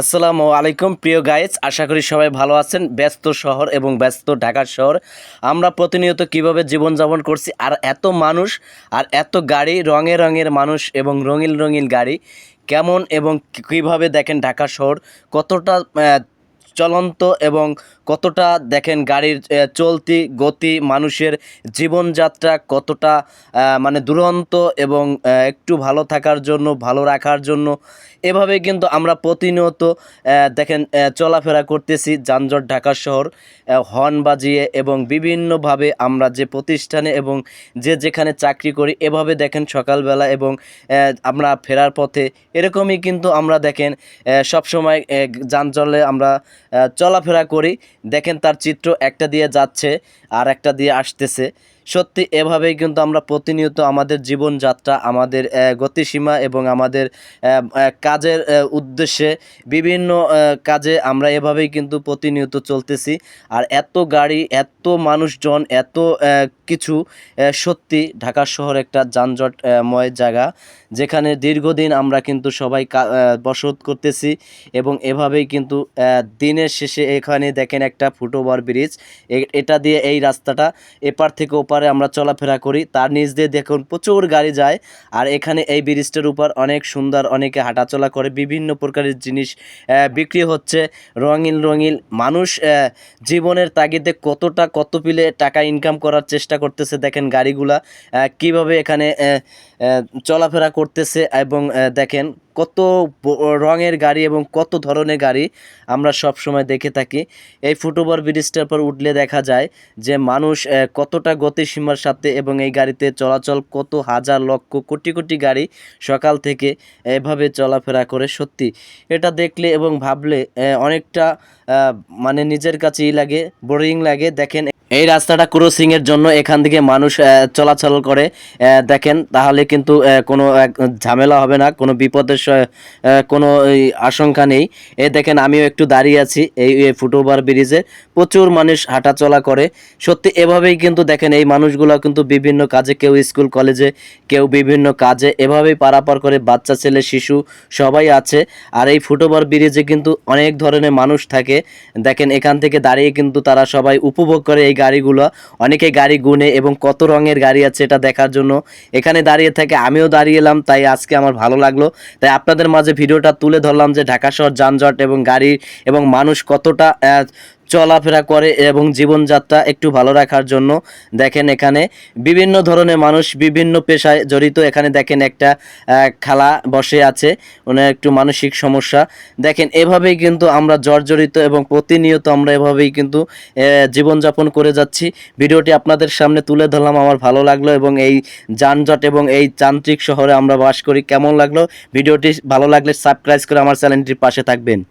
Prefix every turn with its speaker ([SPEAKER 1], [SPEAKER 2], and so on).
[SPEAKER 1] আসসালামু আলাইকুম, প্রিয় গাইজ। আশা করি সবাই ভালো আছেন। ব্যস্ত শহর এবং ব্যস্ত ঢাকার শহর। আমরা প্রতিনিয়ত কীভাবে জীবনযাপন করছি আর এত মানুষ আর এত গাড়ি, রঙে রঙের মানুষ এবং রঙিন রঙিন গাড়ি, কেমন এবং কীভাবে দেখেন ঢাকা শহর, কতটা চলন্ত এবং কতটা দেখেন গাড়ির চলতি গতি মানুষের জীবনযাত্রা কতটা মানে দুরন্ত এবং একটু ভালো থাকার জন্য, ভালো রাখার জন্য, এভাবে কিন্তু আমরা প্রতিনিয়ত দেখেন চলাফেরা করতেছি যানজট ঢাকা শহর হর্ন বাজিয়ে এবং বিভিন্নভাবে আমরা যে প্রতিষ্ঠানে এবং যে যেখানে চাকরি করি, এভাবে দেখেন সকালবেলা এবং আমরা ফেরার পথে, এরকমই কিন্তু আমরা দেখেন সবসময় যানজলে আমরা চলাফেরা করি। দেখেন তার চিত্র একটা দিয়ে যাচ্ছে আর একটা দিয়ে আসতেছে। সত্যি, এভাবেই কিন্তু আমরা প্রতিনিয়ত আমাদের জীবনযাত্রা, আমাদের গতিসীমা এবং আমাদের কাজের উদ্দেশ্যে বিভিন্ন কাজে আমরা এভাবেই কিন্তু প্রতিনিয়ত চলতেছি। আর এত গাড়ি, এত মানুষজন, এত কিছু সত্যি ঢাকা শহর একটা যানজটময় জায়গা, যেখানে দীর্ঘদিন আমরা কিন্তু সবাই বসত করতেছি এবং এভাবেই কিন্তু দিনের শেষে এখানে দেখেন একটা ফুটওভার ব্রিজ এটা দিয়ে এই রাস্তাটা এপার থেকে ওপারে আমরা চলাফেরা করি, তার নিচ দিয়ে দেখুন প্রচুর গাড়ি যায়। আর এখানে এই ব্রিজটার উপর অনেক সুন্দর অনেকে হাঁটাচলা করে, বিভিন্ন প্রকারের জিনিস বিক্রি হচ্ছে। রঙিন রঙিন মানুষ জীবনের তাগিদে কতটা, কত পিলে টাকা ইনকাম করার চেষ্টা করতেছে দেখেন গাড়িগুলা কীভাবে এখানে চলাফেরা করতেছে এবং দেখেন কত রঙের গাড়ি এবং কত ধরনের গাড়ি আমরা সব সময় দেখে থাকি। এই ফুটওভার ব্রিজটার পর উঠলে দেখা যায় যে মানুষ কতটা গতিসীমার সাথে এবং এই গাড়িতে চলাচল কত হাজার লক্ষ কোটি কোটি গাড়ি সকাল থেকে এভাবে চলাফেরা করে সত্যি। এটা দেখলে এবং ভাবলে অনেকটা মানে নিজের কাছেই লাগে বোরিং লাগে। দেখেন এই রাস্তাটা ক্রসিং এর জন্য এখান থেকে মানুষ চলাচল করে দেখেন। তাহলে কিন্তু কোনো ঝামেলা হবে না, কোনো বিপদের কোনো আশঙ্কা নেই। এ দেখেন, আমিও একটু দাঁড়িয়ে আছি এই এই ফুটওভার ব্রিজে। প্রচুর মানুষ হাঁটাচলা করে। সত্যি, এভাবেই কিন্তু দেখেন, এই মানুষগুলো কিন্তু বিভিন্ন কাজে, কেউ স্কুল, কলেজে, কেউ বিভিন্ন কাজে, এভাবেই পারাপার করে বাচ্চা, ছেলে, শিশু সবাই আছে। আর এই ফুটওভার ব্রিজে কিন্তু অনেক ধরনের মানুষ থাকে। দেখেন, এখান থেকে দাঁড়িয়ে কিন্তু তারা সবাই উপভোগ করে এই গাড়িগুলো, অনেকে গাড়ি গুনে এবং কত রঙের গাড়ি আছে এটা দেখার জন্য। এখানে দাঁড়িয়ে থাকে আমিও দাঁড়িয়ে এলাম, তাই আজকে আমার ভালো লাগল। তাই আপনাদের মাঝে ভিডিওটা তুলে ধরলাম যে ঢাকা শহর যানজট এবং গাড়ি এবং মানুষ কতটা চলাফেরা করে এবং জীবনযাত্রা একটু ভালো রাখার জন্য দেখেন এখানে বিভিন্ন ধরনের মানুষ বিভিন্ন পেশায় জড়িত। এখানে দেখেন একটা খালা বসে আছে, ওনার একটু মানসিক সমস্যা। দেখেন এভাবেই কিন্তু আমরা জর্জরিত এবং প্রতিনিয়ত আমরা এভাবেই কিন্তু জীবনযাপন করে যাচ্ছি। ভিডিওটি আপনাদের সামনে তুলে ধরলাম, আমার ভালো লাগল এবং এই যানজট এবং এই যান্ত্রিক শহরে আমরা বাস করি। কেমন লাগল? ভিডিওটি ভালো লাগলে সাবস্ক্রাইব করে আমার চ্যানেলটির পাশে থাকবেন।